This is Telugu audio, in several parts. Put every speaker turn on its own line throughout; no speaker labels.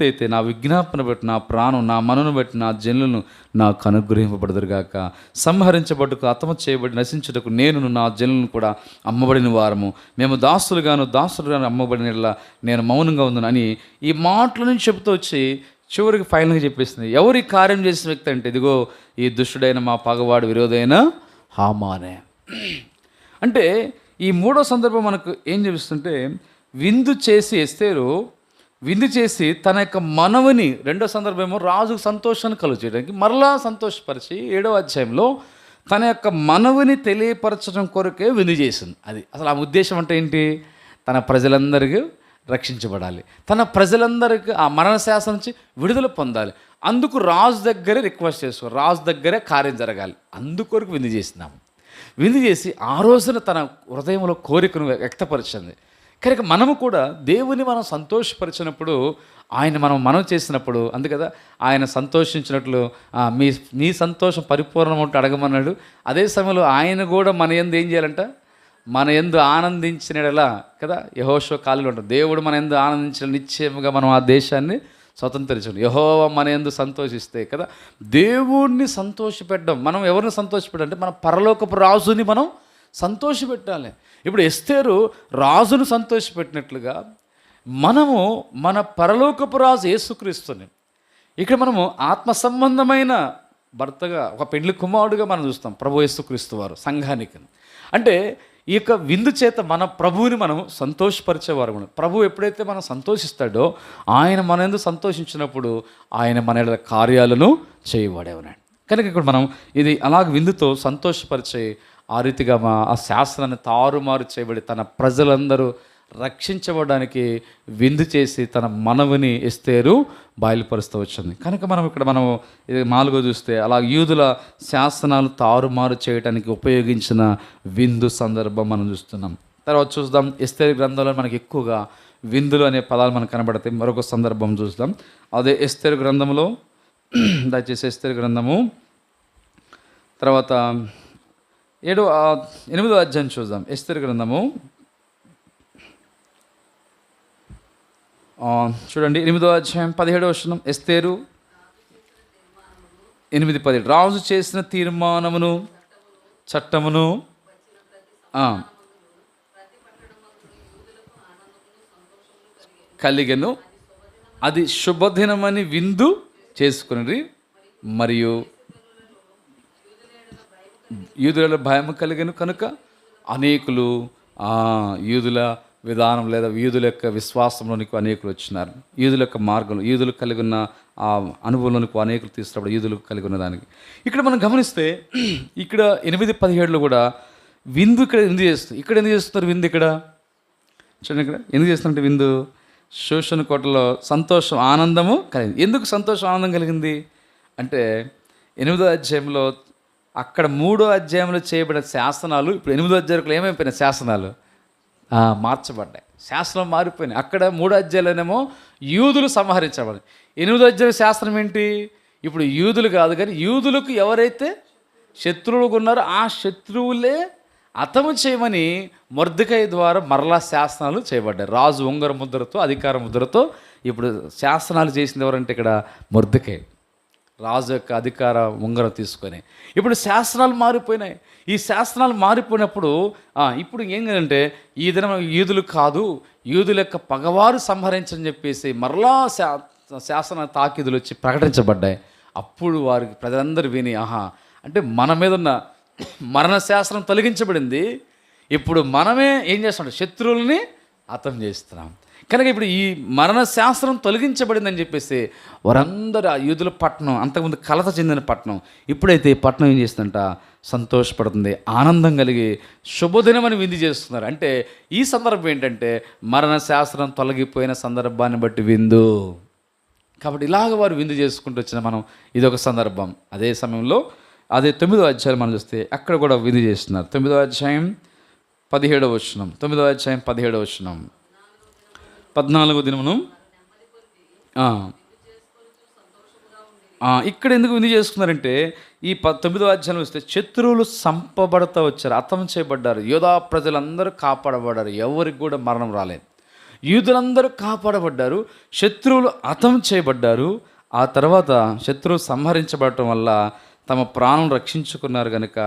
అయితే నా విజ్ఞాపన బట్టి నా ప్రాణం నా మనను బట్టి నా జనులను నాకు అనుగ్రహింపబడదురుగాక. సంహరించబట్టుకు అతమ చేయబడి నశించుటకు నేను నా జనులను కూడా అమ్మబడిన వారము. మేము దాసులుగాను దాసులుగాను అమ్మబడిన నేను మౌనంగా ఉందని అని ఈ మాటల నుంచి చెబుతూ వచ్చి చివరికి ఫైనల్గా చెప్పేసింది. ఎవరి కార్యం చేసిన వ్యక్తి అంటే ఇదిగో ఈ దుష్టుడైన మా పగవాడు విరోధైన హామానే. అంటే ఈ మూడో సందర్భం మనకు ఏం చూపిస్తుంటే విందు చేసి ఎస్తేరు విందు చేసి తన యొక్క మనవని రెండో సందర్భమేమో రాజుకు సంతోషాన్ని కలుగు చేయడానికి మరలా సంతోషపరిచి ఏడో అధ్యాయంలో తన యొక్క మనవిని తెలియపరచడం కొరకే విందు చేసింది. అది అసలు ఆ ఉద్దేశం అంటే ఏంటి? తన ప్రజలందరికీ రక్షించబడాలి. తన ప్రజలందరికీ ఆ మరణ నుంచి విడుదల పొందాలి. అందుకు రాజు దగ్గరే రిక్వెస్ట్ చేసుకో రాజు దగ్గరే కార్యం జరగాలి. అందుకొరకు విందు చేసినాము. విందు చేసి ఆ రోజున తన హృదయంలో కోరికను వ్యక్తపరిచింది. కనుక మనము కూడా దేవుని మనం సంతోషపరిచినప్పుడు ఆయన మనం మనం చేసినప్పుడు అందుకదా ఆయన సంతోషించినట్లు మీ మీ సంతోషం పరిపూర్ణం ఉంటే అడగమన్నాడు. అదే సమయంలో ఆయన కూడా మన ఎందు ఏం చేయాలంట? మన ఎందు ఆనందించినలా కదా? యహోషో కాలుగా ఉంటుంది దేవుడు మన ఎందు ఆనందించిన నిశ్చయముగా మనం ఆ దేశాన్ని స్వతంత్రించడం. యహోవ మన ఎందు సంతోషిస్తే కదా? దేవుణ్ణి సంతోషపెట్టడం మనం ఎవరిని సంతోషపెట్టడం అంటే మన పరలోకపు రాజుని మనం సంతోషపెట్టాలి. ఇప్పుడు ఎస్తేరు రాజును సంతోషపెట్టినట్లుగా మనము మన పరలోకపు రాజు యేసుక్రీస్తుని. ఇక్కడ మనము ఆత్మ సంబంధమైన భర్తగా ఒక పెండ్లి కుమారుడుగా మనం చూస్తాం ప్రభు యేసుక్రీస్తు వారు సంఘానికి అంటే ఈ యొక్క విందు చేత మన ప్రభువుని మనం సంతోషపరిచేవారు మనం. ప్రభు ఎప్పుడైతే మనం సంతోషిస్తాడో ఆయన మన ఎందుకు సంతోషించినప్పుడు ఆయన మన కార్యాలను చేయవాడేవనండి కనుక ఇక్కడ మనం ఇది అలాగ విందుతో సంతోషపరిచే ఆ రీతిగా మా ఆ శాస్త్రాన్ని తారుమారు చేయబడి తన ప్రజలందరూ రక్షించబడడానికి విందు చేసి తన మనవిని ఎస్తేరు బయలుపరుస్తూ వచ్చింది కనుక మనం ఇక్కడ మనం ఇది నాలుగో చూస్తే అలా యూదుల శాసనాలు తారుమారు చేయడానికి ఉపయోగించిన విందు సందర్భం మనం చూస్తున్నాం. తర్వాత చూద్దాం ఎస్తేరు గ్రంథంలో మనకి ఎక్కువగా విందులు అనే పదాలు మనకు కనబడతాయి. మరొక సందర్భం చూద్దాం. అదే ఎస్తేరు గ్రంథంలో దయచేసి ఎస్తేరు గ్రంథము. తర్వాత ఏడు ఎనిమిదో అధ్యాయం చూద్దాం. ఎస్తేరు గ్రంథము. చూడండి ఎనిమిదో అధ్యాయం పదిహేడో వచనం. ఎస్తేరు ఎనిమిది పది రాజు చేసిన తీర్మానమును చట్టమును కలిగను కలిగెను. అది శుభదినమని విందు చేసుకుని మరియు యూదుల భయం కలిగను కనుక అనేకులు యూదుల విధానం లేదా యూదుల యొక్క విశ్వాసంలోనికి అనేకులు వచ్చినారు. యూదుల యొక్క మార్గంలో యూదులు కలిగి ఉన్న ఆ అనుభవంలోనికి అనేకులు తీసుకురావడం యూదులు కలిగి ఉన్న దానికి. ఇక్కడ మనం గమనిస్తే ఇక్కడ ఎనిమిది పదిహేడులో కూడా విందు ఇక్కడ ఎందుకు చేస్తుంది ఇక్కడ ఎందుకు చేస్తున్నారు విందు ఇక్కడ? చూడండి ఇక్కడ ఎందుకు చేస్తున్నట్టు విందు? శోషణ కోటలో సంతోషం ఆనందము కలిగింది. ఎందుకు సంతోషం ఆనందం కలిగింది? అంటే ఎనిమిదో అధ్యాయంలో అక్కడ మూడో అధ్యాయంలో చేయబడిన శాసనాలు ఇప్పుడు ఎనిమిదో అధ్యాయంలో ఏమైపోయినాయి శాసనాలు. మార్చబడ్డాయి. శాసనం మారిపోయినాయి. అక్కడ మూడో అధ్యాయులనేమో యూదులు సంహరించబడి ఎనిమిదో అధ్యాయ శాస్త్రం ఏంటి? ఇప్పుడు యూదులు కాదు కానీ యూదులకు ఎవరైతే శత్రువులకు ఉన్నారో ఆ శత్రువులే అతము చేయమని మొర్దికై ద్వారా మరలా శాసనాలు చేయబడ్డాయి. రాజు ఉంగర ముద్రతో అధికార ముద్రతో ఇప్పుడు శాసనాలు చేసింది ఎవరంటే ఇక్కడ మొర్దికై రాజు యొక్క అధికార ఉంగరం తీసుకొని. ఇప్పుడు శాస్త్రాలు మారిపోయినాయి. ఈ శాస్త్రాలు మారిపోయినప్పుడు ఇప్పుడు ఏంటంటే ఈ దినం యూదులు కాదు యూదుల యొక్క పగవారు సంహరించని చెప్పేసి మరలా శా శాసన తాకిదులు వచ్చి ప్రకటించబడ్డాయి. అప్పుడు వారికి ప్రజలందరూ విని ఆహా అంటే మన మీద ఉన్న మరణ శాస్త్రం తొలగించబడింది. ఇప్పుడు మనమే ఏం చేస్తున్నాం? శత్రువుల్ని అర్థం చేస్తున్నాం. కనుక ఇప్పుడు ఈ మరణ శాస్త్రం తొలగించబడిందని చెప్పేసి వారందరూ ఆ యూదుల పట్టణం అంతకుముందు కలత చెందిన పట్టణం ఇప్పుడైతే ఈ పట్టణం ఏం చేస్తుందంట? సంతోషపడుతుంది ఆనందం కలిగి శుభదినం అని విందు చేస్తున్నారు. అంటే ఈ సందర్భం ఏంటంటే మరణ శాస్త్రం తొలగిపోయిన సందర్భాన్ని బట్టి విందు. కాబట్టి ఇలాగ వారు విందు చేసుకుంటూ వచ్చిన మనం ఇదొక సందర్భం. అదే సమయంలో అదే తొమ్మిదో అధ్యాయం మనం చూస్తే అక్కడ కూడా విందు చేస్తున్నారు. తొమ్మిదో అధ్యాయం పదిహేడవ వచనం తొమ్మిదో అధ్యాయం పదిహేడవ వచనం. పద్నాలుగో దినమును. ఇక్కడ ఎందుకు విందు చేసుకున్నారంటే ఈ ప తొమ్మిదో అధ్యాయం వస్తే శత్రువులు సంపబడతా వచ్చారు అతం చేయబడ్డారు. యోధా ప్రజలందరూ కాపాడబడ్డారు ఎవరికి కూడా మరణం రాలేదు. యూదులందరూ కాపాడబడ్డారు శత్రువులు అతం చేయబడ్డారు. ఆ తర్వాత శత్రువు సంహరించబడటం వల్ల తమ ప్రాణం రక్షించుకున్నారు కనుక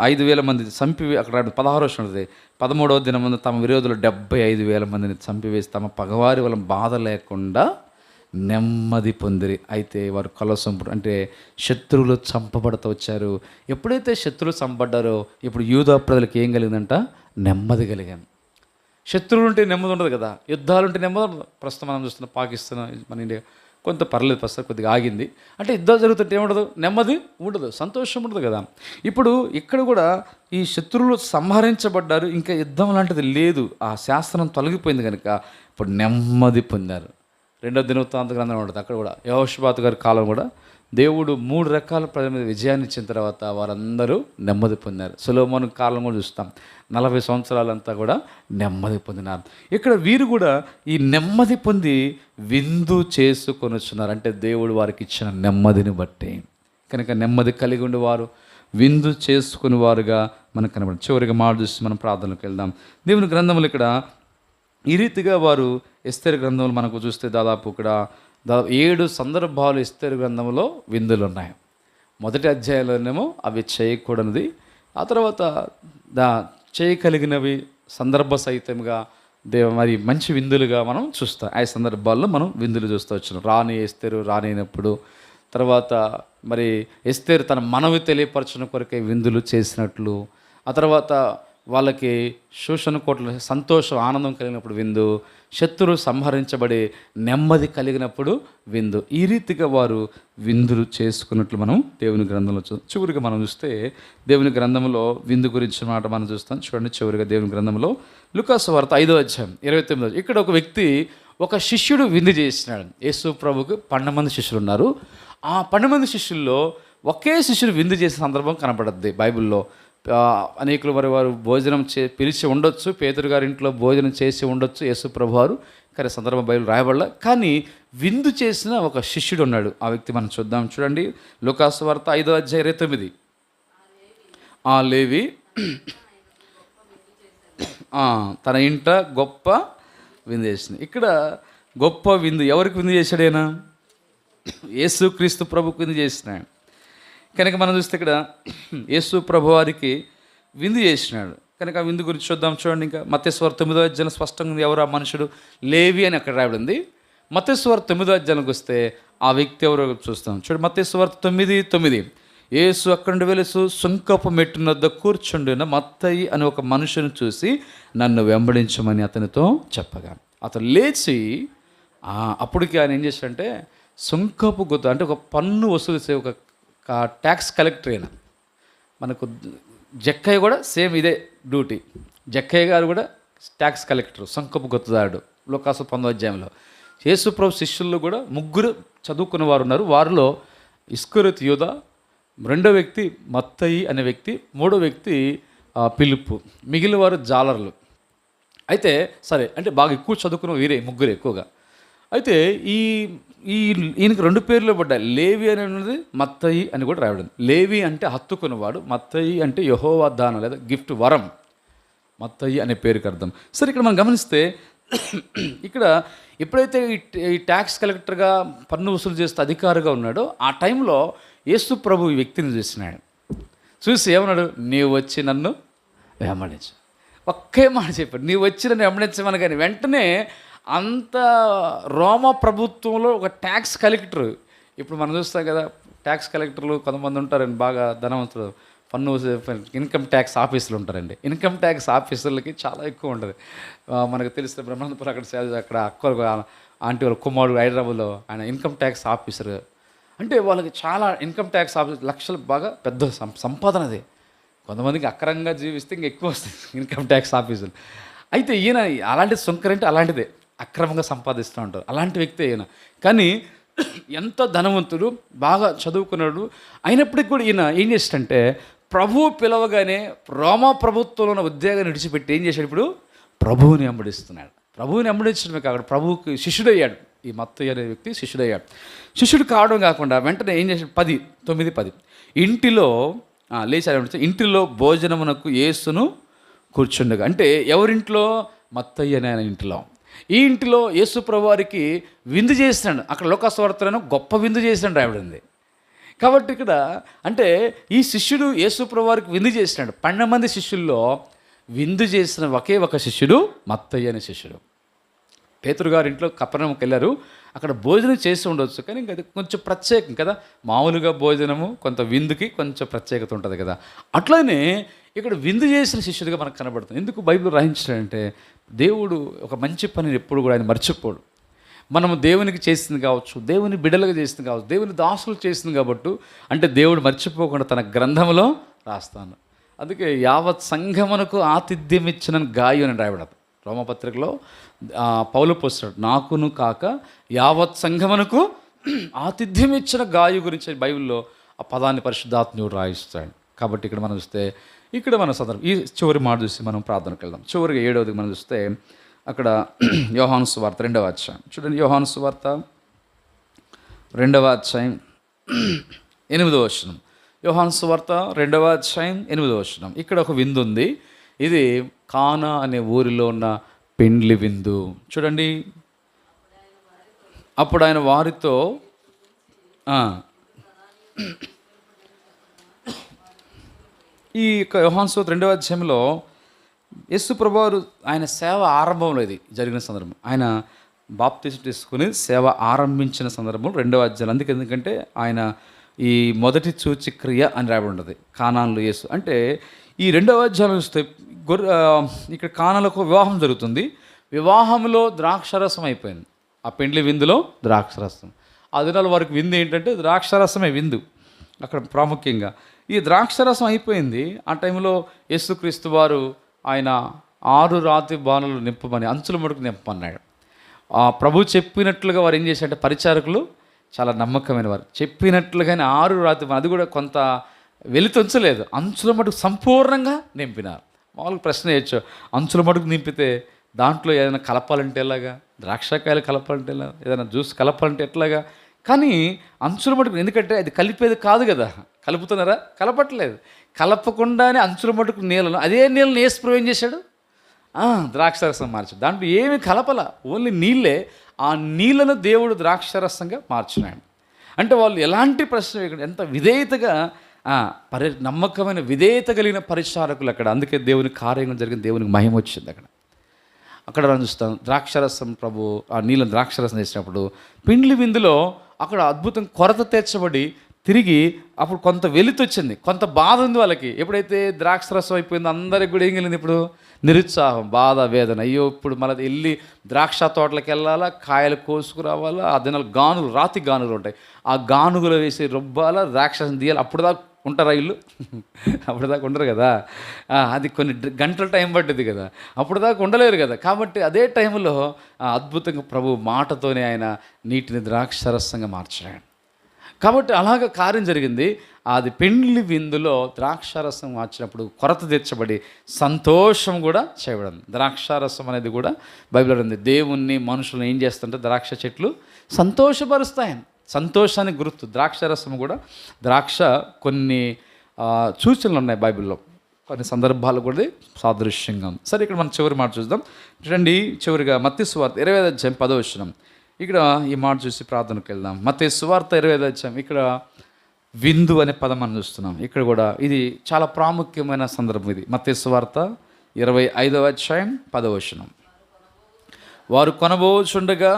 ఐదు వేల మంది చంపి అక్కడ పదహారు ఉంటుంది పదమూడవ దినం ముందు తమ విరోధులు డెబ్బై ఐదు వేల మందిని చంపివేసి తమ పగవారి వల్ల బాధ లేకుండా నెమ్మది పొందిరి. అయితే వారు కలసంపుడు అంటే శత్రువులు చంపబడుతూ వచ్చారు. ఎప్పుడైతే శత్రువులు చంపబడ్డారో ఇప్పుడు యూదా ప్రజలకు ఏం కలిగిందంట? నెమ్మది కలిగాను శత్రువులు ఉంటే నెమ్మది ఉండదు కదా. యుద్ధాలు ఉంటే నెమ్మది ఉండదు. ప్రస్తుతం మనం చూస్తున్న పాకిస్తాన్ మన ఇండియా కొంత పర్లేదు ప్రస్తుతం కొద్దిగా ఆగింది. అంటే యుద్ధం జరుగుతుంటే ఏముండదు? నెమ్మది ఉండదు సంతోషం ఉండదు కదా. ఇప్పుడు ఇక్కడ కూడా ఈ శత్రువులు సంహరించబడ్డారు ఇంకా యుద్ధం లాంటిది లేదు. ఆ శాస్త్రం తొలగిపోయింది కనుక ఇప్పుడు నెమ్మది పొందారు. రెండో దినవృత్తాంత గ్రంథం ఉంటుంది అక్కడ కూడా. యహోషబాత్ గారి కాలం కూడా దేవుడు మూడు రకాల ప్రజల మీద విజయాన్ని ఇచ్చిన తర్వాత వారందరూ నెమ్మది పొందారు. సులోమోను కాలం కూడా చూస్తాం. నలభై సంవత్సరాలంతా కూడా నెమ్మది పొందినారు. ఇక్కడ వీరు కూడా ఈ నెమ్మది పొంది విందు చేసుకొని వచ్చున్నారు అంటే దేవుడు వారికి ఇచ్చిన నెమ్మదిని బట్టి. కనుక నెమ్మది కలిగి ఉండేవారు విందు చేసుకుని వారుగా మనకు కనబడి చివరిగా మాట చూసి మనం ప్రార్థనలకు వెళ్దాం. దేవుని గ్రంథములు ఇక్కడ ఈ రీతిగా వారు ఎస్తేరు గ్రంథములు మనకు చూస్తే దాదాపు ఇక్కడ దాదాపు ఏడు సందర్భాలు ఎస్తేరు గ్రంథంలో విందులు ఉన్నాయి మొదటి అధ్యాయంలోనేమో అవి చేయకూడనిది ఆ తర్వాత దా చేయగలిగినవి సందర్భ సహితంగా దేవ మరి మంచి విందులుగా మనం చూస్తాం. ఆ సందర్భాల్లో మనం విందులు చూస్తూ వచ్చినాం. రాని ఎస్తేరు రానినప్పుడు తర్వాత మరి ఎస్తేరు తన మనవి తెలియపరచిన కొరకే విందులు చేసినట్లు ఆ తర్వాత వాళ్ళకి శోషణ కోట్ల సంతోషం ఆనందం కలిగినప్పుడు విందు. శత్రువు సంహరించబడి నెమ్మది కలిగినప్పుడు విందు. ఈ రీతిగా వారు విందులు చేసుకున్నట్లు మనం దేవుని గ్రంథంలో చూ చివరిగా మనం చూస్తే దేవుని గ్రంథంలో విందు గురించి మాట మనం చూస్తాం. చూడండి చివరిగా దేవుని గ్రంథంలో లుకాస్ వార్త ఐదో అధ్యాయం ఇరవై తొమ్మిదో ఇక్కడ ఒక వ్యక్తి ఒక శిష్యుడు విందు చేసినాడు. యేసు ప్రభుకు పన్నెండు మంది శిష్యులు ఉన్నారు. ఆ పన్నెండు మంది శిష్యుల్లో ఒకే శిష్యుడు విందు చేసిన సందర్భం కనపడద్ది బైబిల్లో. అనేకులు వారి వారు భోజనం చే పిలిచి ఉండొచ్చు. పేదరు గారి ఇంట్లో భోజనం చేసి ఉండొచ్చు. యేసు ప్రభువారు కానీ సందర్భ బయలు రాయబడల. కానీ విందు చేసిన ఒక శిష్యుడు ఉన్నాడు. ఆ వ్యక్తి మనం చూద్దాం. చూడండి. లుకాసు వార్త ఐదో అధ్యాయ ఇరవై తొమ్మిది. ఆ లేవి తన ఇంట గొప్ప విందు చేసింది. ఇక్కడ గొప్ప విందు ఎవరికి విందు చేశాడైనా యేసు క్రీస్తు ప్రభుకు విందు చేసినాడు కనుక మనం చూస్తే ఇక్కడ యేసు ప్రభు వారికి విందు చేసినాడు. కనుక ఆ విందు గురించి చూద్దాం చూడండి ఇంకా. మత్స్వర తొమ్మిదో అధ్యాయం స్పష్టంగా ఉంది ఎవరు ఆ మనుషుడు? లేవి అని అక్కడ రాబడింది మత్స్వర తొమ్మిదో అధ్యాయానికి వస్తే ఆ వ్యక్తి ఎవరో చూస్తాం. చూడు మత్స్వర తొమ్మిది తొమ్మిది. యేసు అక్కడి నుండి వెలుసు సుంకపు మెట్టునొద్ద కూర్చుండిన మత్తయి అని ఒక మనుషుని చూసి నన్ను వెంబడించమని అతనితో చెప్పగా. అతను లేచి అప్పటికి ఆయన ఏం చేశాడంటే సుంకపు గుత్త అంటే ఒక పన్ను వసూలు చేసే ఒక ట్యాక్స్ కలెక్టర్ అయినా. మనకు జక్కయ్య కూడా సేమ్ ఇదే డ్యూటీ. జక్కయ్య గారు కూడా ట్యాక్స్ కలెక్టర్ సంకపు గుత్తదారుడు లోకాసు పందో యేసుప్రభు శిష్యుల్లో కూడా ముగ్గురు చదువుకున్న వారు ఉన్నారు. వారిలో ఇస్కరత్ యోధ రెండో వ్యక్తి మత్తయి అనే వ్యక్తి మూడో వ్యక్తి పిలుపు. మిగిలిన వారు జాలర్లు. అయితే సరే అంటే బాగా ఎక్కువ చదువుకున్న వీరే ముగ్గురు ఎక్కువగా. అయితే ఈ ఈ ఈయనకి రెండు పేర్లు పడ్డాయి. లేవి అని ఉన్నది మత్తయి అని కూడా రాయడం లేవి అంటే హత్తుకున్నవాడు మత్తయి అంటే యహోవా దానం లేదా గిఫ్ట్ వరం. మత్తయి అనే పేరుకి అర్థం. సరే ఇక్కడ మనం గమనిస్తే ఇక్కడ ఎప్పుడైతే ఈ ఈ ట్యాక్స్ కలెక్టర్గా పన్ను వసూలు చేస్తే అధికారిగా ఉన్నాడో ఆ టైంలో యేసు ప్రభు ఈ వ్యక్తిని చూసినాడు. చూసి ఏమన్నాడు? నీవు వచ్చి నన్ను వెంబడించు. ఒక్కే మాట చెప్పాడు. నీవు వచ్చి నన్ను వెంబడించమని కానీ వెంటనే అంత రోమ ప్రభుత్వంలో ఒక ట్యాక్స్ కలెక్టర్ ఇప్పుడు మనం చూస్తాం కదా ట్యాక్స్ కలెక్టర్లు కొంతమంది ఉంటారండి బాగా ధనవంతులు పన్ను ఇన్కమ్ ట్యాక్స్ ఆఫీసులు ఉంటారండి. ఇన్కమ్ ట్యాక్స్ ఆఫీసర్లకి చాలా ఎక్కువ ఉంటుంది. మనకు తెలిసిన బ్రహ్మానందపురం అక్కడ అక్కడ అక్క ఆంటీ వాళ్ళ కుమారుడు హైదరాబాద్లో ఆయన ఇన్కమ్ ట్యాక్స్ ఆఫీసర్ అంటే వాళ్ళకి చాలా ఇన్కమ్ ట్యాక్స్ ఆఫీసర్ లక్షలు బాగా పెద్ద సం- సంపాదన అది. కొంతమందికి అక్రంగా జీవిస్తే ఇంక ఎక్కువ వస్తుంది ఇన్కమ్ ట్యాక్స్ ఆఫీసులు అయితే ఈయన అలాంటి సుంకరంటే అలాంటిదే. అక్రమంగా సంపాదిస్తూ ఉంటారు. అలాంటి వ్యక్తి ఈయన. కానీ ఎంతో ధనవంతుడు బాగా చదువుకున్నాడు. అయినప్పటికీ కూడా ఈయన ఏం చేస్తాడంటే ప్రభువు పిలవగానే రోమా ప్రభుత్వంలో ఉన్న ఉద్యోగాన్ని విడిచిపెట్టి ఏం చేశాడు ఇప్పుడు? ప్రభువుని వెంబడిస్తున్నాడు. ప్రభువుని వెంబడించడమే కాకుండా ప్రభువుకి శిష్యుడయ్యాడు. ఈ మత్తయ్య అనే వ్యక్తి శిష్యుడయ్యాడు. శిష్యుడు కావడం కాకుండా వెంటనే ఏం చేశాడు? పది తొమ్మిది పది. ఇంటిలో లేచారు ఇంటిలో భోజనమునకు ఏసును కూర్చుండగా. అంటే ఎవరింట్లో? మత్తయ్య అనే ఆయన ఈ ఇంటిలో యేసుప్రభు వారికి విందు చేసినాడు అక్కడ లోకస్వార్తలను గొప్ప విందు చేసినాడు రాయబడింది కాబట్టి ఇక్కడ అంటే ఈ శిష్యుడు యేసుప్రభు వారికి విందు చేసినాడు పన్నెండు మంది శిష్యుల్లో విందు చేసిన ఒకే ఒక శిష్యుడు మత్తయ్య అనే శిష్యుడు. పేతురు గారి ఇంట్లో కప్పనంకి వెళ్ళారు. అక్కడ భోజనం చేసి ఉండొచ్చు. కానీ ఇంకా అది కొంచెం ప్రత్యేకం కదా. మామూలుగా భోజనము కొంత విందుకి కొంచెం ప్రత్యేకత ఉంటుంది కదా. అట్లనే ఇక్కడ విందు చేసిన శిష్యుడిగా మనకు కనబడుతుంది. ఎందుకు బైబిల్ రాయించాడంటే దేవుడు ఒక మంచి పనిని ఎప్పుడు కూడా ఆయన మర్చిపోడు. మనము దేవునికి చేసింది కావచ్చు దేవుని బిడలుగా చేసింది కావచ్చు దేవుని దాసులు చేసింది కాబట్టి అంటే దేవుడు మర్చిపోకుండా తన గ్రంథంలో రాస్తాను. అందుకే యావత్ సంఘమునకు ఆతిథ్యం ఇచ్చిన గాయం అని రాయబడదు. రోమపత్రికలో పౌలు పోస్తాడు నాకును కాక యావత్ సంఘమునకు ఆతిథ్యం ఇచ్చిన గాయు గురించి బైబిల్లో ఆ పదాన్ని పరిశుద్ధాత్ముడు రాయిస్తాడు. కాబట్టి ఇక్కడ మనం చూస్తే ఇక్కడ మన సందర్భం ఈ చివరి మాట చూసి మనం ప్రార్థనకు వెళ్దాం. చివరిగా ఏడవది మనం చూస్తే అక్కడ యోహాను వార్త రెండవ అధ్యాయం. చూడండి యోహాను వార్త రెండవ అధ్యాయం ఎనిమిదవ వచనం. యోహాను వార్త రెండవ అధ్యాయం ఎనిమిదవ వచనం. ఇక్కడ ఒక విందు ఉంది. ఇది కానా అనే ఊరిలో ఉన్న పెండ్లి విందు. చూడండి. అప్పుడు ఆయన వారితో ఈ యొక్క యోహాను రెండవ అధ్యాయంలో యస్సు ప్రభువారు ఆయన సేవ ఆరంభంలో ఇది జరిగిన సందర్భం. ఆయన బాప్తీసు తీసుకుని సేవ ఆరంభించిన సందర్భం రెండవ అధ్యాయం అందుకే ఎందుకంటే ఆయన ఈ మొదటి సూచి క్రియ అని రాబడి ఉంటుంది కానాన్లు యేసు. అంటే ఈ రెండవ అధ్యాయం చూస్తే గొర్రె ఇక్కడ కానాలకు వివాహం జరుగుతుంది. వివాహంలో ద్రాక్షరసం అయిపోయింది. ఆ పెండ్లి విందులో ద్రాక్షరసం. ఆ దినాల వారికి విందు ఏంటంటే ద్రాక్షరసమే విందు. అక్కడ ప్రాముఖ్యంగా ఈ ద్రాక్షరసం అయిపోయింది. ఆ టైంలో యేసుక్రీస్తు వారు ఆయన ఆరు రాతి బాణలు నింపమని అంచుల మడుకు నింపమన్నాడు. ఆ ప్రభు చెప్పినట్లుగా వారు ఏం చేశారంటే పరిచారకులు చాలా నమ్మకమైన వారు. చెప్పినట్లుగానే ఆరు రాతి బాణలు, అది కూడా కొంత వెలితొంచలేదు అంచుల మటుకు సంపూర్ణంగా నింపినారు. మామూలుగా ప్రశ్న చేయొచ్చు అంచుల మటుకు నింపితే దాంట్లో ఏదైనా కలపాలంటే ఎలాగా? ద్రాక్షకాయలు కలపాలంటే ఎలా? ఏదైనా జ్యూస్ కలపాలంటే ఎట్లాగా? కానీ అంచుల మటుకు ఎందుకంటే అది కలిపేది కాదు కదా. కలుపుతున్నారా? కలపట్లేదు. కలపకుండానే అంచుల మటుకు నీళ్ళను అదే నీళ్ళని ఏ స్ప్రో చేశాడు? ద్రాక్షరసం మార్చాడు. దాంట్లో ఏమి కలపల ఓన్లీ నీళ్ళే ఆ నీళ్ళను దేవుడు ద్రాక్షరసంగా మార్చినాడు. అంటే వాళ్ళు ఎలాంటి ప్రశ్న ఎంత విధేయతగా పరి నమ్మకమైన విధేయత కలిగిన పరిచారకులు అక్కడ. అందుకే దేవుని కార్యం జరిగిన దేవునికి మహిమ వచ్చింది అక్కడ. అక్కడ మనం చూస్తాం ద్రాక్షరసం ప్రభు ఆ నీళ్ళని ద్రాక్షరసం చేసినప్పుడు పిండ్లి విందులో అక్కడ అద్భుతం కొరత తీర్చబడి తిరిగి అప్పుడు కొంత వెలితొచ్చింది. కొంత బాధ ఉంది వాళ్ళకి. ఎప్పుడైతే ద్రాక్షరసం అయిపోయిందో అందరికి కూడా ఏం వెళ్ళింది ఇప్పుడు? నిరుత్సాహం బాధ వేదన. అయ్యో ఇప్పుడు మళ్ళీ వెళ్ళి ద్రాక్ష తోటలకు వెళ్ళాలా? కాయలు కోసుకురావాలా? ఆ దినాలు గానులు రాతి గానులు ఉంటాయి. ఆ గానుగులు వేసి రుబ్బాలా? ద్రాక్షరసం తీయాలి? అప్పుడు దాకా ఉంటారా ఇల్లు? అప్పుడు దాకా ఉండరు కదా. అది కొన్ని గంటల టైం పట్టింది కదా. అప్పటిదాకా ఉండలేరు కదా. కాబట్టి అదే టైంలో ఆ, అద్భుతంగా ప్రభు మాటతోనే ఆయన నీటిని ద్రాక్షరసంగా మార్చాడు. కాబట్టి అలాగ కార్యం జరిగింది. అది పెండ్లి విందులో ద్రాక్షారసం మార్చినప్పుడు కొరత తీర్చబడి సంతోషం కూడా చేయబడింది ద్రాక్షారసం అనేది కూడా బైబిల్ ఉంది. దేవుణ్ణి మనుషులను ఏం చేస్తుంటే ద్రాక్ష చెట్లు సంతోషపరుస్తాయని. సంతోషానికి గుర్తు. ద్రాక్షారసం కూడా. ద్రాక్ష కొన్ని సూచనలు ఉన్నాయి బైబిల్లో. కొన్ని సందర్భాలు కూడా సాదృశ్యంగా ఉంది. సరే ఇక్కడ మనం చివరి మాట చూద్దాం. చూడండి చివరిగా మత్తి సువార్త ఇరవై అధ్యాయం పదవచనం ఇక్కడ ఈ మాట చూసి ప్రార్థనకు వెళ్దాం. మత్తి సువార్త ఇరవై అధ్యాయం. ఇక్కడ విందు అనే పదం మనం చూస్తున్నాం. ఇక్కడ కూడా ఇది చాలా ప్రాముఖ్యమైన సందర్భం ఇది. మత్తి సువార్త ఇరవై ఐదవ అధ్యాయం పదవచనం వారు కొనబోచుండగా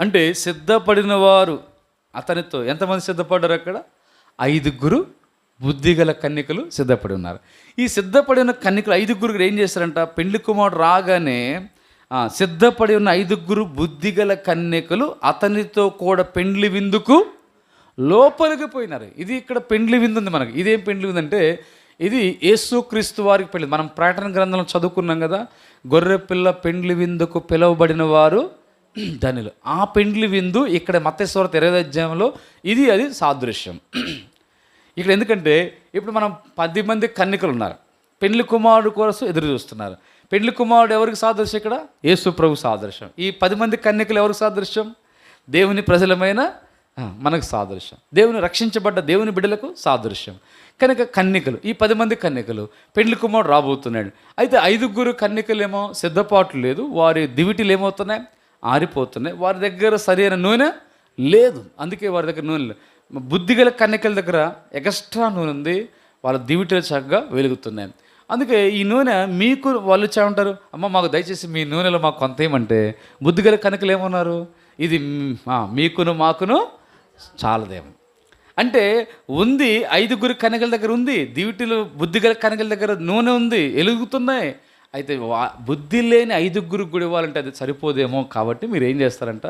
అంటే సిద్ధపడిన వారు అతనితో ఎంతమంది సిద్ధపడ్డారు అక్కడ? ఐదుగురు బుద్ధిగల కన్యకలు సిద్ధపడి ఉన్నారు. ఈ సిద్ధపడిన కన్యకలు ఐదుగురు ఏం చేశారంట పెళ్ళి కుమారుడు రాగానే సిద్ధపడి ఉన్న ఐదుగురు బుద్ధిగల కన్యకలు అతనితో కూడా పెండ్లి విందుకు లోపలికి పోయినారు. ఇది ఇక్కడ పెండ్లి విందు ఉంది మనకి. ఇదేం పెండ్లి విందంటే అంటే ఇది యేసుక్రీస్తు వారికి పెళ్ళి మనం ప్రకటన గ్రంథంలో చదువుకున్నాం కదా గొర్రె పిల్ల పెండ్లి విందుకు పిలువబడిన వారు ధనులు. ఆ పెండ్లి విందు ఇక్కడ మత్స్వర తెరవ ఇది అది సాదృశ్యం. ఇక్కడ ఎందుకంటే ఇప్పుడు మనం పది మంది కన్నికలు ఉన్నారు. పెండ్లి కుమారుడు కోసం ఎదురు చూస్తున్నారు. పెండ్లి కుమారుడు ఎవరికి సాదృశ్యం ఇక్కడ? యేసు ప్రభు సాదృశ్యం. ఈ పది మంది కన్యకలు ఎవరికి సాదృశ్యం? దేవుని ప్రజలమైన మనకు సాదృశ్యం. దేవుని రక్షించబడ్డ దేవుని బిడ్డలకు సాదృశ్యం. కనుక కన్నికలు ఈ పది మంది కన్నికలు పెండ్లి కుమారుడు రాబోతున్నాడు. అయితే ఐదుగురు కన్నికలేమో సిద్ధపాటు లేదు వారి దివిటీలు ఏమవుతున్నాయి? ఆరిపోతున్నాయి. వారి దగ్గర సరైన నూనె లేదు. అందుకే వారి దగ్గర నూనె లేదు. బుద్ధిగల కన్నికల దగ్గర ఎక్స్ట్రా నూనె ఉంది. వాళ్ళ దివిటీలు చక్కగా వెలుగుతున్నాయి. అందుకే ఈ నూనె మీకు వాళ్ళు వచ్చా ఉంటారు. అమ్మ మాకు దయచేసి మీ నూనెలో మాకు కొంత ఏమంటే బుద్ధిగల కనుకలు ఏమన్నారు? ఇది మీకును మాకును చాలదేమో. అంటే ఉంది ఐదుగురు కనగల దగ్గర ఉంది దివిటిలు బుద్ధిగల కనగల దగ్గర నూనె ఉంది ఎలుగుతున్నాయి. అయితే వా- బుద్ధి లేని ఐదుగురు కూడా ఇవ్వాలంటే అది సరిపోదేమో కాబట్టి మీరు ఏం చేస్తారంట?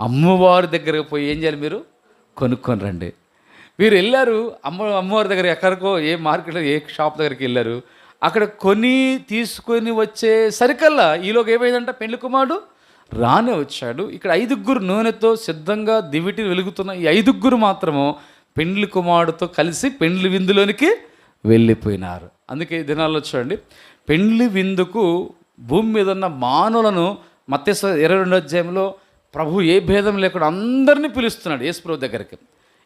అమ్మవారి దగ్గరకు పోయి ఏం చేయాలి మీరు? కొనుక్కొని రండి. వీరు వెళ్ళారు అమ్మ అమ్మవారి దగ్గర ఎక్కడికో ఏ మార్కెట్లో ఏ షాప్ దగ్గరికి వెళ్ళారు. అక్కడ కొని తీసుకొని వచ్చే సరికల్లా ఈలోకి ఏమైందంట? పెళ్ళి కుమారుడు రానే వచ్చాడు. ఇక్కడ ఐదుగురు నూనెతో సిద్ధంగా దివిటి వెలుగుతున్న ఈ ఐదుగురు మాత్రము పెండ్లి కుమారుడితో కలిసి పెండ్లి విందులోనికి వెళ్ళిపోయినారు. అందుకే ఈ దినాల్లో చూడండి పెండ్లి విందుకు భూమి మీద ఉన్న మానవులను మత్స్య ఇరవై రెండో అధ్యాయంలో ప్రభు ఏ భేదం లేకుండా అందరినీ పిలుస్తున్నాడు యేసు ప్రభు దగ్గరికి.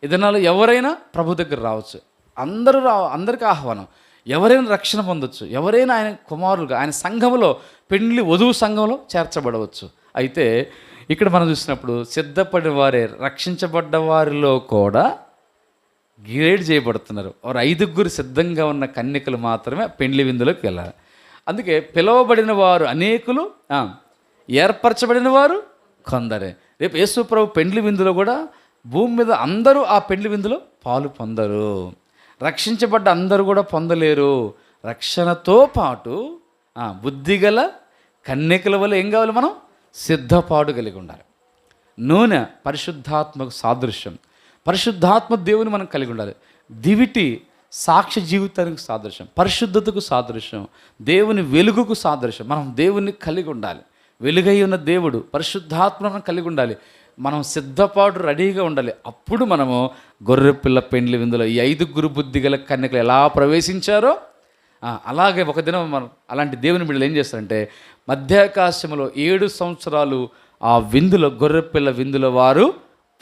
ఈ దినాల్లో ఎవరైనా ప్రభు దగ్గర రావచ్చు. అందరూ రా అందరికీ ఆహ్వానం. ఎవరైనా రక్షణ పొందొచ్చు. ఎవరైనా ఆయన కుమారులుగా ఆయన సంఘంలో పెండ్లి వధువు సంఘంలో చేర్చబడవచ్చు. అయితే ఇక్కడ మనం చూసినప్పుడు సిద్ధపడిన వారే రక్షించబడ్డ వారిలో కూడా గ్రేడ్ చేయబడుతున్నారు. వారు ఐదుగురు సిద్ధంగా ఉన్న కన్యకలు మాత్రమే పెండ్లి విందులోకి వెళ్ళాలి. అందుకే పిలువబడిన వారు అనేకులు ఏర్పరచబడిన వారు కొందరే. రేపు యేసు ప్రభు పెండ్లి విందులో కూడా భూమి మీద అందరూ ఆ పెండ్లి విందులో పాలు పొందరు. రక్షించబడ్డ అందరూ కూడా పొందలేరు. రక్షణతో పాటు బుద్ధిగల కన్యకల వల్ల ఏం కావాలి మనం? సిద్ధపాటు కలిగి ఉండాలి. నూనె పరిశుద్ధాత్మకు సాదృశ్యం. పరిశుద్ధాత్మ దేవుని మనం కలిగి ఉండాలి. దివిటి సాక్ష్య జీవితానికి సాదృశ్యం పరిశుద్ధతకు సాదృశ్యం దేవుని వెలుగుకు సాదృశ్యం. మనం దేవుని కలిగి ఉండాలి. వెలుగై ఉన్న దేవుడు పరిశుద్ధాత్మను కలిగి ఉండాలి. మనం సిద్ధపాటు రెడీగా ఉండాలి. అప్పుడు మనము గొర్రెపిల్ల పెండ్లి విందులో ఈ ఐదుగురు బుద్ధి గల కన్యకలు ఎలా ప్రవేశించారో అలాగే ఒక దినం మనం అలాంటి దేవుని బిడ్డలు ఏం చేస్తారంటే మధ్యాకాశంలో ఏడు సంవత్సరాలు ఆ విందులో గొర్రెపిల్ల విందులో వారు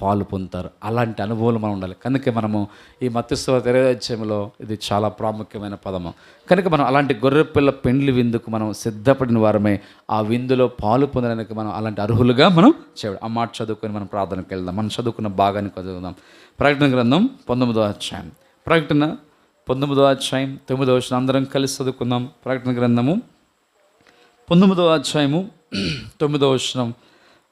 పాలు పొందుతారు. అలాంటి అనుభవాలు మనం ఉండాలి. కనుక మనము ఈ మత్స్య తెరవచ్చంలో ఇది చాలా ప్రాముఖ్యమైన పదము. కనుక మనం అలాంటి గొర్రెపిల్ల పెండ్లి విందుకు మనం సిద్ధపడిన వారమే ఆ విందులో పాలు పొందడానికి మనం అలాంటి అర్హులుగా మనం చేయడం ఆ మాట చదువుకొని మనం ప్రార్థనకు వెళ్దాం. మనం చదువుకున్న భాగాన్ని చదువుదాం. ప్రకటన గ్రంథం పంతొమ్మిదో అధ్యాయం. ప్రకటన పంతొమ్మిదో అధ్యాయం తొమ్మిదో వచ్చిన అందరం కలిసి చదువుకుందాం. ప్రకటన గ్రంథము పంతొమ్మిదో అధ్యాయము తొమ్మిదో వచనం.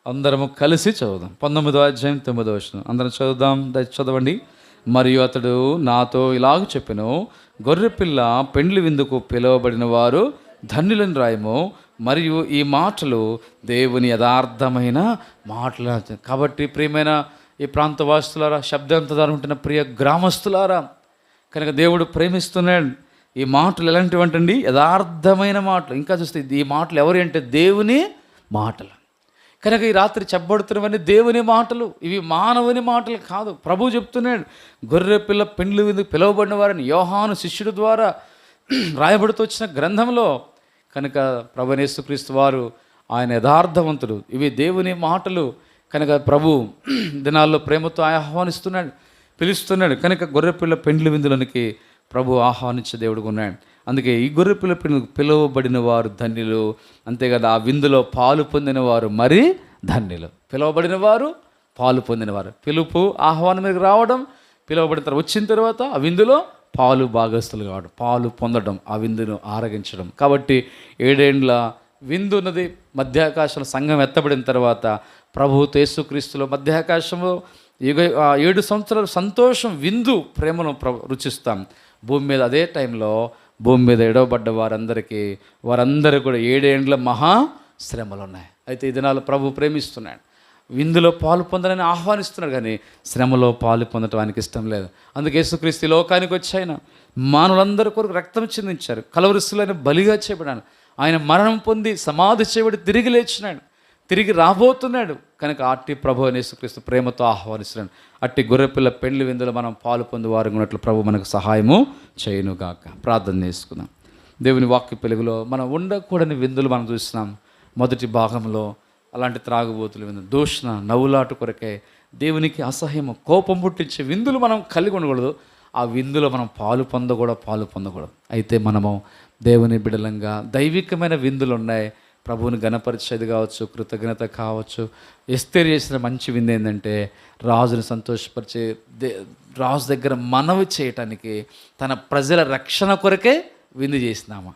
అందరము కలిసి చదువుదాం. పంతొమ్మిదో అధ్యాయం తొమ్మిదో వచ్చిన అందరం చదువుదాం. చదవండి. మరియు అతడు నాతో ఇలాగ చెప్పెను గొర్రెపిల్ల పెండ్లి విందుకు పిలువబడిన వారు ధన్యులని రాయము. మరియు ఈ మాటలు దేవుని యథార్థమైన మాటలు కాబట్టి ప్రియమైన ఈ ప్రాంత వాసులారా శబ్దంతదారు ఉంటున్న ప్రియ గ్రామస్తులారా కనుక దేవుడు ప్రేమిస్తున్నాడు. ఈ మాటలు ఎలాంటివంటండి? యథార్థమైన మాటలు. ఇంకా చూస్తే ఈ మాటలు ఎవరి అంటే? దేవుని మాటలు. కనుక ఈ రాత్రి చెప్పబడుతున్నవన్నీ దేవుని మాటలు. ఇవి మానవుని మాటలు కాదు. ప్రభు చెప్తున్నాడు గొర్రె పిల్ల పెండ్లు విందుకు పిలువబడిన వారిని యోహాను శిష్యుడు ద్వారా రాయబడుతూ వచ్చిన గ్రంథంలో కనుక ప్రభనేసుక్రీస్తు వారు ఆయన యథార్థవంతుడు ఇవి దేవుని మాటలు. కనుక ప్రభు దినాల్లో ప్రేమతో ఆహ్వానిస్తున్నాడు పిలుస్తున్నాడు. కనుక గొర్రెపిల్ల పెండ్లి విందులనికి ప్రభు ఆహ్వానించే దేవుడు ఉన్నాడు. అందుకే ఈ గొర్రె పిల్ల పిలువబడిన వారు ధన్యులు. అంతేకాదు ఆ విందులో పాలు పొందిన వారు మరి ధన్యులు. పిలువబడిన వారు పాలు పొందినవారు పిలుపు ఆహ్వానం మీదకి రావడం పిలువబడిన తర్వాత వచ్చిన తర్వాత ఆ విందులో పాలు భాగస్తులు కావడం పాలు పొందడం ఆ విందును ఆరగించడం. కాబట్టి ఏడేండ్ల విందు ఉన్నది మధ్యాకాశంలో సంఘం ఎత్తబడిన తర్వాత ప్రభు యేసుక్రీస్తులో మధ్యాకాశంలో యుగ ఏడు సంవత్సరాలు సంతోషం విందు ప్రేమను ప్ర రుచిస్తాం. భూమి మీద అదే టైంలో భూమి మీద ఎడవబడ్డ వారందరికీ వారందరూ కూడా ఏడేండ్ల మహా శ్రమలు ఉన్నాయి అయితే ఈ దినాలు ప్రభు ప్రేమిస్తున్నాడు. విందులో పాలు పొందాలని ఆహ్వానిస్తున్నాడు కానీ శ్రమలో పాలు పొందటం ఆయనకి ఇష్టం లేదు. అందుకే యేసుక్రీస్తు లోకానికి వచ్చి ఆయన మానవులందరి కొరకు రక్తం చెందించారు. కలవరిస్తులు ఆయన బలిగా చేయబడాను ఆయన మరణం పొంది సమాధి చేయబడి తిరిగి లేచినాడు. తిరిగి రాబోతున్నాడు. కనుక అట్టి ప్రభు అని యేసుక్రీస్తు ప్రేమతో ఆహ్వానిస్తున్నాడు. అట్టి గొర్రెపిల్ల పెండ్లి విందులో మనం పాలు పొందువారు ఉన్నట్లు ప్రభు మనకు సహాయము చేయనుగాక. ప్రార్థన చేసుకుందాం. దేవుని వాక్య పెలుగులో మనం ఉండకూడని విందులు మనం చూస్తున్నాం. మొదటి భాగంలో అలాంటి త్రాగుబోతులు విందు దూషణ నవ్వులాట కొరకే దేవునికి అసహ్యము కోపం పుట్టించే విందులు మనం కలిగి ఉండకూడదు. ఆ విందులో మనం పాలు పొందకూడదు పాలు పొందకూడదు. అయితే మనము దేవుని బిడలంగా దైవికమైన విందులు ఉన్నాయి. ప్రభువుని గణపరిచేది కావచ్చు కృతజ్ఞత కావచ్చు. ఎస్తేరు చేసిన మంచి విందు ఏంటంటే రాజుని సంతోషపరిచే దే రాజు దగ్గర మనవి చేయటానికి తన ప్రజల రక్షణ కొరకే విందు చేసినామా.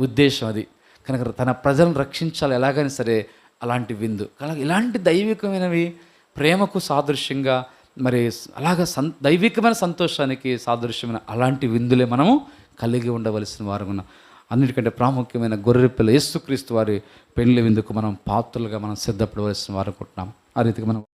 ఉద్దేశం అది. కనుక తన ప్రజలను రక్షించాలి ఎలాగైనా సరే అలాంటి విందు. కనుక ఇలాంటి దైవికమైనవి ప్రేమకు సాదృశ్యంగా మరి అలాగ సన్ దైవికమైన సంతోషానికి సాదృశ్యమైన అలాంటి విందులే మనము కలిగి ఉండవలసిన వారు ఉన్నాం అన్నిటికంటే ప్రాముఖ్యమైన గొర్రెపిల్ల యేసుక్రీస్తు వారి పెళ్ళి విందుకు మనం పాత్రలుగా మనం సిద్ధపడవలసిన వారు అనుకుంటున్నాం ఆ రీతికి మనం